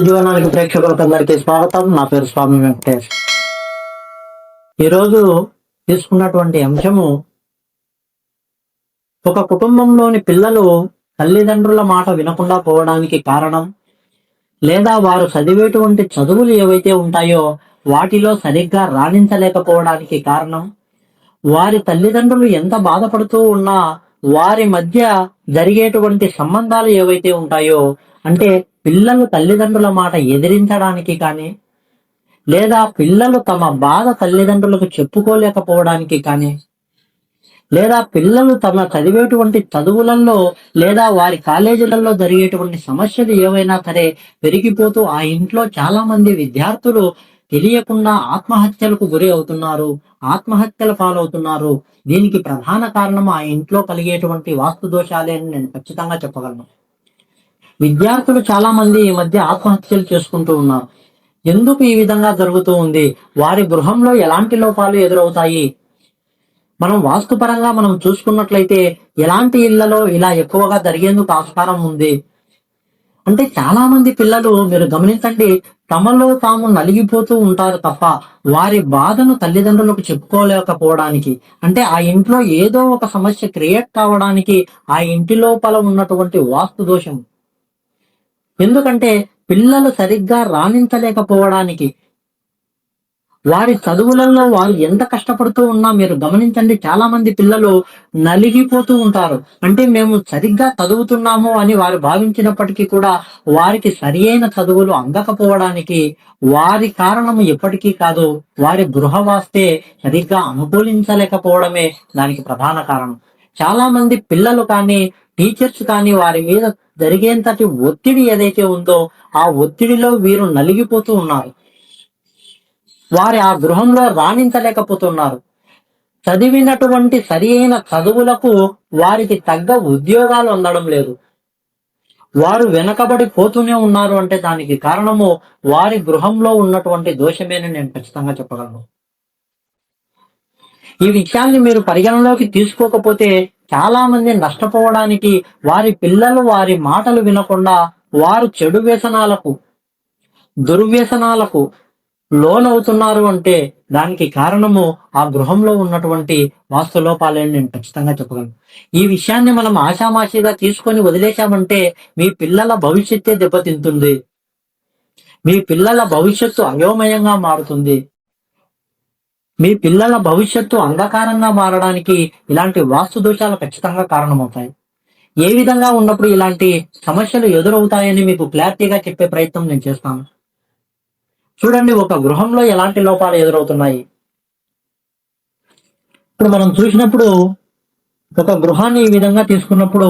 జీవనానికి ప్రేక్షకులకు అందరికీ స్వాగతం. నా పేరు స్వామి వెంకటేష్. ఈరోజు తీసుకున్నటువంటి అంశము ఒక కుటుంబంలోని పిల్లలు తల్లిదండ్రుల మాట వినకుండా పోవడానికి కారణం లేదా వారు చదివేటువంటి చదువులు ఏవైతే ఉంటాయో వాటిలో సరిగ్గా రాణించలేకపోవడానికి కారణం వారి తల్లిదండ్రులు ఎంత బాధపడుతూ ఉన్నా వారి మధ్య జరిగేటువంటి సంబంధాలు ఏవైతే ఉంటాయో అంటే పిల్లలు తల్లిదండ్రుల మాట ఎదిరించడానికి కానీ లేదా పిల్లలు తమ బాధ తల్లిదండ్రులకు చెప్పుకోలేకపోవడానికి కానీ లేదా పిల్లలు తమ చదివేటువంటి చదువులలో లేదా వారి కాలేజీలలో జరిగేటువంటి సమస్యలు ఏవైనా సరే పెరిగిపోతూ ఆ ఇంట్లో చాలా మంది విద్యార్థులు తెలియకుండా ఆత్మహత్యలకు గురి అవుతున్నారు ఆత్మహత్యల పాలవుతున్నారు. దీనికి ప్రధాన కారణం ఆ ఇంట్లో కలిగేటువంటి వాస్తు దోషాలే అని నేను ఖచ్చితంగా చెప్పగలను. విద్యార్థులు చాలా మంది ఈ మధ్య ఆత్మహత్యలు చేసుకుంటూ ఉన్నారు. ఎందుకు ఈ విధంగా జరుగుతూ ఉంది? వారి గృహంలో ఎలాంటి లోపాలు ఎదురవుతాయి? మనం వాస్తుపరంగా మనం చూసుకున్నట్లయితే ఎలాంటి ఇళ్ళలో ఇలా ఎక్కువగా జరిగేందుకు ఆస్కారం ఉంది? అంటే చాలా మంది పిల్లలు మీరు గమనించండి తమలో తాము నలిగిపోతూ ఉంటారు తప్ప వారి బాధను తల్లిదండ్రులకు చెప్పుకోలేకపోవడానికి. అంటే ఆ ఇంట్లో ఏదో ఒక సమస్య క్రియేట్ కావడానికి ఆ ఇంటి లోపల ఉన్నటువంటి వాస్తు దోషం. ఎందుకంటే పిల్లలు సరిగ్గా రాణించలేకపోవడానికి వారి చదువులలో వారు ఎంత కష్టపడుతూ ఉన్నా మీరు గమనించండి చాలా మంది పిల్లలు నలిగిపోతూ ఉంటారు. అంటే మేము సరిగ్గా చదువుతున్నాము అని వారు భావించినప్పటికీ కూడా వారికి సరి అయిన చదువులు అందకపోవడానికి వారి కారణం ఎప్పటికీ కాదు. వారి గృహవాస్తే సరిగ్గా అనుకూలించలేకపోవడమే దానికి ప్రధాన కారణం. చాలా మంది పిల్లలు కానీ టీచర్స్ కానీ వారి మీద జరిగేంతటి ఒత్తిడి ఏదైతే ఉందో ఆ ఒత్తిడిలో వీరు నలిగిపోతూ ఉన్నారు. వారి ఆ గృహంలో రాణించలేకపోతున్నారు. చదివినటువంటి సరి అయిన చదువులకు వారికి తగ్గ ఉద్యోగాలు అందడం లేదు. వారు వెనకబడి పోతూనే ఉన్నారు అంటే దానికి కారణము వారి గృహంలో ఉన్నటువంటి దోషమేనని నేను ఖచ్చితంగా చెప్పగలను. ఈ విషయాన్ని మీరు పరిగణలోకి తీసుకోకపోతే చాలా మంది నష్టపోవడానికి వారి పిల్లలు వారి మాటలు వినకుండా వారు చెడు వ్యసనాలకు దుర్వ్యసనాలకు లోనవుతున్నారు అంటే దానికి కారణము ఆ గృహంలో ఉన్నటువంటి వాస్తులోపాలని నేను ఖచ్చితంగా చెప్పగలను. ఈ విషయాన్ని మనం ఆషామాషిగా తీసుకొని వదిలేశామంటే మీ పిల్లల భవిష్యత్తే దెబ్బతింటుంది. మీ పిల్లల భవిష్యత్తు అయోమయంగా మారుతుంది. మీ పిల్లల భవిష్యత్తు అంధకారంగా మారడానికి ఇలాంటి వాస్తు దోషాలు ఖచ్చితంగా కారణమవుతాయి. ఏ విధంగా ఉన్నప్పుడు ఇలాంటి సమస్యలు ఎదురవుతాయని మీకు క్లారిటీగా చెప్పే ప్రయత్నం నేను చేస్తాను. చూడండి ఒక గృహంలో ఎలాంటి లోపాలు ఎదురవుతున్నాయి? ఇప్పుడు మనం చూసినప్పుడు ఒక గృహాన్ని ఈ విధంగా తీసుకున్నప్పుడు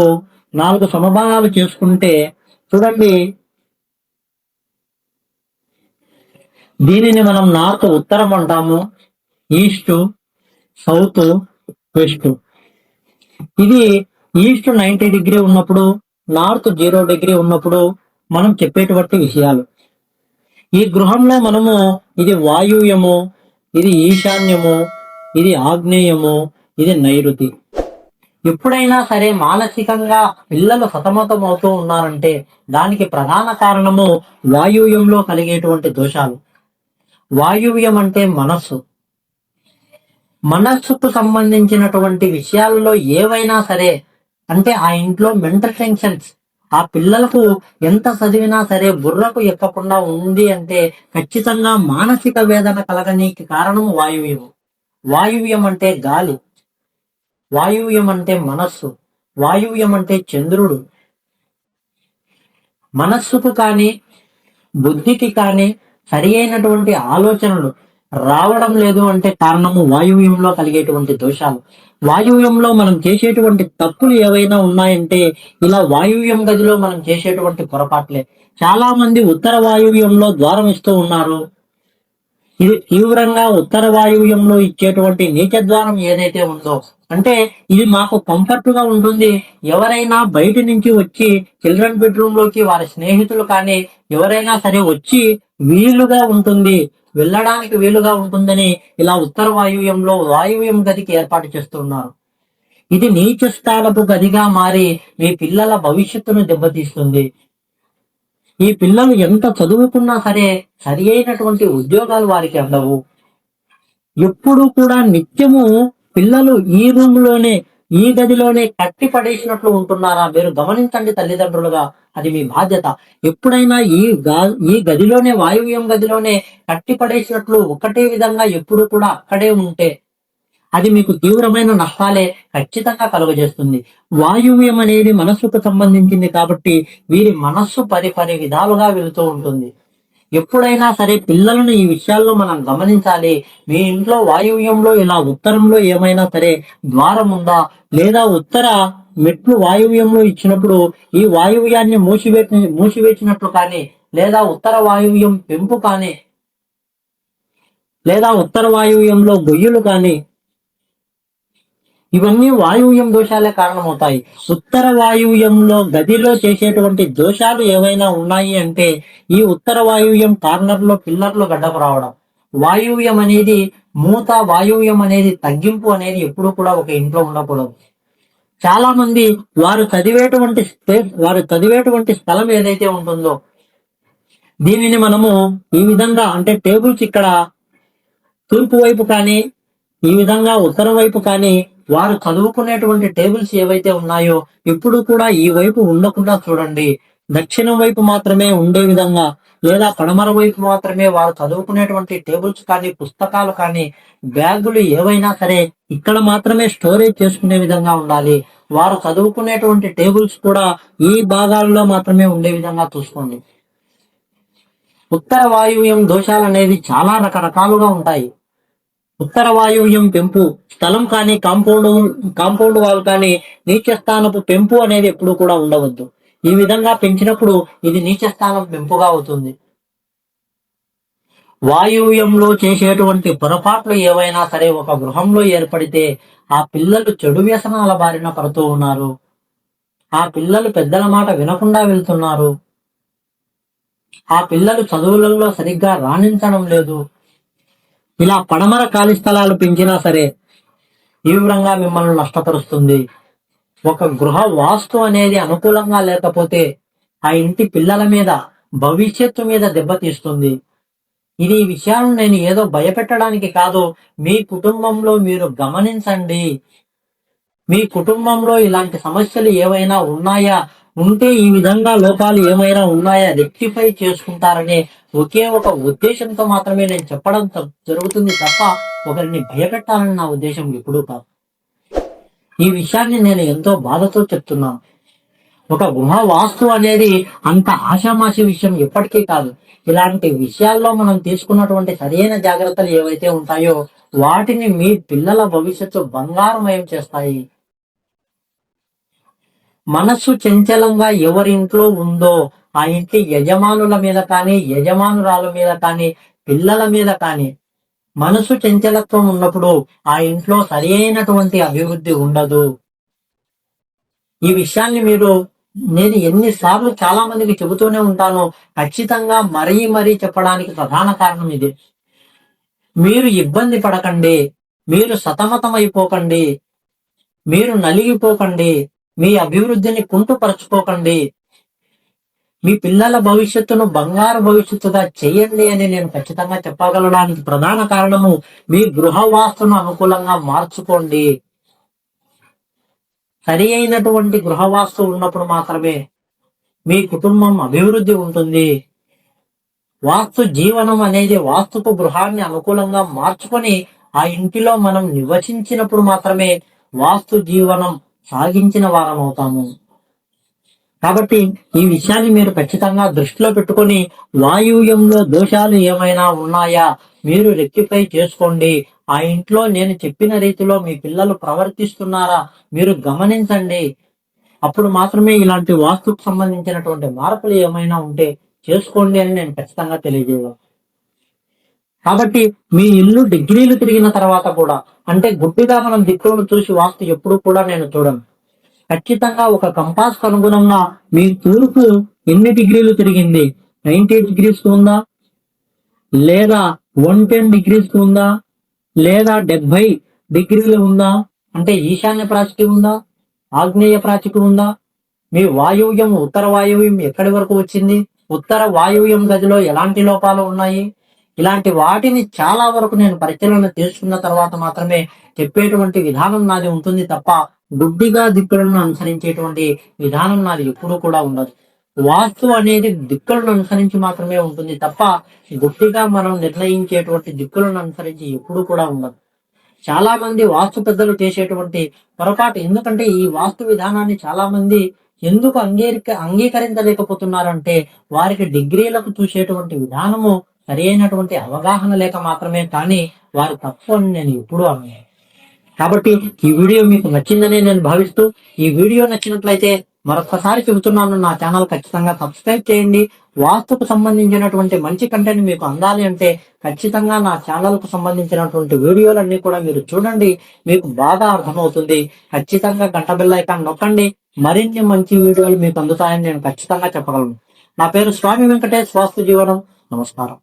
నాలుగు సమభాగాలు చేసుకుంటే చూడండి దీనిని మనం నార్త్ ఉత్తరం అంటాము. East south west. ఇది ఈస్ట్ నైంటీ డిగ్రీ ఉన్నప్పుడు నార్త్ జీరో డిగ్రీ ఉన్నప్పుడు మనం చెప్పేటువంటి విషయాలు. ఈ గృహంలో మనము ఇది వాయువ్యము ఇది ఈశాన్యము ఇది ఆగ్నేయము ఇది నైరుతి. ఎప్పుడైనా సరే మానసికంగా పిల్లలు సతమతం అవుతూ ఉన్నారంటే దానికి ప్రధాన కారణము వాయువ్యంలో కలిగేటువంటి దోషాలు. వాయువ్యం అంటే మనస్సు. మనస్సుకు సంబంధించినటువంటి విషయాలలో ఏవైనా సరే అంటే ఆ ఇంట్లో మెంటల్ టెన్షన్స్ ఆ పిల్లలకు ఎంత చదివినా సరే బుర్రకు ఎక్కకుండా ఉంది అంటే ఖచ్చితంగా మానసిక వేదన కలగనీకి కారణం వాయువ్యం వాయువ్యం అంటే గాలి వాయువ్యం అంటే మనస్సు వాయువ్యం అంటే చంద్రుడు. మనస్సుకు కానీ బుద్ధికి కానీ సరి అయినటువంటి ఆలోచనలు రావడం లేదు అంటే కారణము వాయువ్యంలో కలిగేటువంటి దోషాలు. వాయువ్యంలో మనం చేసేటువంటి తప్పులు ఏవైనా ఉన్నాయంటే ఇలా వాయువ్యం గదిలో మనం చేసేటువంటి పొరపాట్లే. చాలా మంది ఉత్తర వాయువ్యంలో ద్వారం ఇస్తూ ఉన్నారు. ఇది తీవ్రంగా ఉత్తర వాయువ్యంలో ఇచ్చేటువంటి నీచ ద్వారం ఏదైతే ఉందో అంటే ఇది మాకు కంఫర్ట్గా ఉంటుంది. ఎవరైనా బయట నుంచి వచ్చి చిల్డ్రన్ బెడ్రూమ్లోకి వారి స్నేహితులు కానీ ఎవరైనా సరే వచ్చి వీలుగా ఉంటుంది. వెళ్ళడానికి వీలుగా ఉంటుందని ఇలా ఉత్తర వాయువ్యంలో వాయువ్యం గదికి ఏర్పాటు చేస్తున్నారు. ఇది నీచ స్థానపు గదిగా మారి మీ పిల్లల భవిష్యత్తును దెబ్బతీస్తుంది. ఈ పిల్లలు ఎంత చదువుకున్నా సరే సరి అయినటువంటి ఉద్యోగాలు వారికి అందవు. ఎప్పుడు కూడా నిత్యము పిల్లలు ఈ రూమ్లోనే ఈ గదిలోనే కట్టి పడేసినట్లు ఉంటున్నారా? మీరు గమనించండి తల్లిదండ్రులుగా అది మీ బాధ్యత. ఎప్పుడైనా ఈ గా- ఈ గదిలోనే వాయువ్యం గదిలోనే కట్టి పడేసినట్లు ఒకటే విధంగా ఎప్పుడు కూడా అక్కడే ఉంటే అది మీకు తీవ్రమైన నష్టాలే ఖచ్చితంగా కలుగజేస్తుంది. వాయువ్యం అనేది మనస్సుకు సంబంధించింది కాబట్టి వీరి మనస్సు పది పది విధాలుగా వెళుతూ ఉంటుంది. ఎప్పుడైనా సరే పిల్లలను ఈ విషయాల్లో మనం గమనించాలి. మీ ఇంట్లో వాయువ్యంలో ఇలా ఉత్తరంలో ఏమైనా సరే ద్వారం ఉందా? లేదా ఉత్తర మెట్లు వాయువ్యంలో ఇచ్చినప్పుడు ఈ వాయువ్యాన్ని మూసివే మూసివేసినట్లు కానీ లేదా ఉత్తర వాయువ్యం పెంపు కానీ లేదా ఉత్తర వాయువ్యంలో గొయ్యులు కానీ ఇవన్నీ వాయువ్యం దోషాలే కారణమవుతాయి. ఉత్తర వాయువ్యంలో గదిలో చేసేటువంటి దోషాలు ఏవైనా ఉన్నాయి అంటే ఈ ఉత్తర వాయువ్యం కార్నర్లో పిల్లర్లు గడ్డకు రావడం. వాయువ్యం అనేది మూత వాయువ్యం అనేది తగ్గింపు అనేది ఎప్పుడు కూడా ఒక ఇంట్లో ఉండకూడదు. చాలా మంది వారు చదివేటువంటి స్పేస్ వారు చదివేటువంటి స్థలం ఏదైతే ఉంటుందో దీనిని మనము ఈ విధంగా అంటే టేబుల్స్ ఇక్కడ తూర్పు వైపు కానీ ఈ విధంగా ఉత్తరం వైపు కానీ వారు చదువుకునేటువంటి టేబుల్స్ ఏవైతే ఉన్నాయో ఇప్పుడు కూడా ఈ వైపు ఉండకుండా చూడండి. దక్షిణం వైపు మాత్రమే ఉండే విధంగా లేదా పడమర వైపు మాత్రమే వారు చదువుకునేటువంటి టేబుల్స్ కానీ పుస్తకాలు కానీ బ్యాగులు ఏవైనా సరే ఇక్కడ మాత్రమే స్టోరేజ్ చేసుకునే విధంగా ఉండాలి. వారు చదువుకునేటువంటి టేబుల్స్ కూడా ఈ భాగాల్లో మాత్రమే ఉండే విధంగా చూసుకోండి. ఉత్తర వాయువ్యం దోషాలు అనేది చాలా రకరకాలుగా ఉంటాయి. ఉత్తర వాయువ్యం పెంపు స్థలం కానీ కాంపౌండ్ కాంపౌండ్ వాల్ కానీ నీచస్థానపు పెంపు అనేది ఎప్పుడు కూడా ఉండవద్దు. ఈ విధంగా పెంచినప్పుడు ఇది నీచస్థానం పెంపుగా అవుతుంది. వాయువ్యంలో చేసేటువంటి పొరపాట్లు ఏవైనా సరే ఒక గృహంలో ఏర్పడితే ఆ పిల్లలు చెడు వ్యసనాల బారిన పడుతూ ఉన్నారు. ఆ పిల్లలు పెద్దల మాట వినకుండా వెళ్తున్నారు. ఆ పిల్లలు చదువులలో సరిగ్గా రాణించడం లేదు. ఇలా పడమర ఖాళీ స్థలాలు పెంచినా సరే తీవ్రంగా మిమ్మల్ని నష్టపరుస్తుంది. ఒక గృహ వాస్తు అనేది అనుకూలంగా లేకపోతే ఆ ఇంటి పిల్లల మీద భవిష్యత్తు మీద దెబ్బతీస్తుంది ఇది ఈ విషయాలను నేను ఏదో భయపెట్టడానికి కాదు మీ కుటుంబంలో మీరు గమనించండి. మీ కుటుంబంలో ఇలాంటి సమస్యలు ఏవైనా ఉన్నాయా? ఉంటే ఈ విధంగా లోపాలు ఏమైనా ఉన్నాయా? రెక్టిఫై చేసుకుంటారనే ఒకే ఒక ఉద్దేశంతో మాత్రమే నేను చెప్పడం జరుగుతుంది తప్ప ఒకరిని భయపెట్టాలని నా ఉద్దేశం ఎప్పుడూ కాదు. ఈ విషయాన్ని నేను ఎంతో బాధతో చెప్తున్నాను ఒక గుహ వాస్తు అనేది అంత ఆషామాషి విషయం ఎప్పటికీ కాదు. ఇలాంటి విషయాల్లో మనం తీసుకున్నటువంటి సరైన జాగ్రత్తలు ఏవైతే ఉంటాయో వాటిని మీ పిల్లల భవిష్యత్తు బంగారమయం చేస్తాయి. మనస్సు చంచలంగా ఎవరింట్లో ఉందో ఆ ఇంటి యజమానుల మీద కానీ యజమానురాల మీద కానీ పిల్లల మీద కానీ మనసు చంచలత్వం ఉన్నప్పుడు ఆ ఇంట్లో సరి అయినటువంటి అభివృద్ధి ఉండదు. ఈ విషయాన్ని మీరు నేను ఎన్నిసార్లు చాలా మందికి చెబుతూనే ఉంటాను. ఖచ్చితంగా మరీ మరీ చెప్పడానికి ప్రధాన కారణం ఇది. మీరు ఇబ్బంది పడకండి. మీరు సతమతం అయిపోకండి మీరు నలిగిపోకండి. మీ అభివృద్ధిని కుంటుపరచుకోకండి. మీ పిల్లల భవిష్యత్తును బంగారు భవిష్యత్తుగా చేయండి అని నేను ఖచ్చితంగా చెప్పగలడానికి ప్రధాన కారణము మీ గృహ వాస్తును అనుకూలంగా మార్చుకోండి. సరి అయినటువంటి గృహ ఉన్నప్పుడు మాత్రమే మీ కుటుంబం అభివృద్ధి ఉంటుంది. వాస్తు జీవనం అనేది వాస్తుకు గృహాన్ని అనుకూలంగా మార్చుకొని ఆ ఇంటిలో మనం నివసించినప్పుడు మాత్రమే వాస్తు జీవనం సాగించిన వారం అవుతాము కాబట్టి ఈ విషయాన్ని మీరు ఖచ్చితంగా దృష్టిలో పెట్టుకొని వాయువ్యంలో దోషాలు ఏమైనా ఉన్నాయా మీరు రెక్టిఫై చేసుకోండి. ఆ ఇంట్లో నేను చెప్పిన రీతిలో మీ పిల్లలు ప్రవర్తిస్తున్నారా మీరు గమనించండి. అప్పుడు మాత్రమే ఇలాంటి వాస్తుకు సంబంధించినటువంటి మార్పులు ఏమైనా ఉంటే చేసుకోండి అని నేను ఖచ్చితంగా తెలియజేయగలను. కాబట్టి మీ ఇల్లు డిగ్రీలు తిరిగిన తర్వాత కూడా అంటే గుడ్డిగా మనం దిక్కులను చూసి వాస్తు ఎప్పుడు కూడా నేను చూడను. ఖచ్చితంగా ఒక కంపాస్ అనుగుణంగా మీ తూర్పు ఎన్ని డిగ్రీలు తిరిగింది? నైన్టీ డిగ్రీస్ ఉందా? లేదా వన్ టెన్ డిగ్రీస్ ఉందా? లేదా డెబ్బై డిగ్రీలు ఉందా? అంటే ఈశాన్య ప్రాచికి ఉందా? ఆగ్నేయ ప్రాచికి ఉందా? మీ వాయువ్యం ఉత్తర వాయువ్యం ఎక్కడి వరకు వచ్చింది? ఉత్తర వాయువ్యం గదిలో ఎలాంటి లోపాలు ఉన్నాయి? ఇలాంటి వాటిని చాలా వరకు నేను పరిశీలన చేసుకున్న తర్వాత మాత్రమే చెప్పేటువంటి విధానం నాది ఉంటుంది తప్ప గుడ్డిగా దిక్కులను అనుసరించేటువంటి విధానం నాది ఎప్పుడూ కూడా ఉండదు. వాస్తు అనేది దిక్కులను అనుసరించి మాత్రమే ఉంటుంది తప్ప గుడ్డిగా మనం నిర్ణయించేటువంటి దిక్కులను అనుసరించి ఎప్పుడూ కూడా ఉండదు. చాలా మంది వాస్తు పెద్దలు చేసేటువంటి పొరపాటు ఎందుకంటే ఈ వాస్తు విధానాన్ని చాలా మంది ఎందుకు అంగీక అంగీకరించలేకపోతున్నారంటే వారికి డిగ్రీలకు చూసేటువంటి విధానము సరి అయినటువంటి అవగాహన లేక మాత్రమే కానీ వారు తప్పు అని నేను ఎప్పుడూ అన్నాను కాబట్టి ఈ వీడియో మీకు నచ్చిందని నేను భావిస్తూ ఈ వీడియో నచ్చినట్లయితే మరొకసారి చెబుతున్నాను నా ఛానల్ ఖచ్చితంగా సబ్స్క్రైబ్ చేయండి. వాస్తుకు సంబంధించినటువంటి మంచి కంటెంట్ మీకు అందాలి అంటే ఖచ్చితంగా నా ఛానల్కు సంబంధించినటువంటి వీడియోలన్నీ కూడా మీరు చూడండి. మీకు బాగా అర్థమవుతుంది. ఖచ్చితంగా గంట బిల్ ఐకాన్ నొక్కండి. మరిన్ని మంచి వీడియోలు మీకు అందుతాయని నేను ఖచ్చితంగా చెప్పగలను. నా పేరు స్వామి వెంకటేష్ వాస్తు జీవనం. నమస్కారం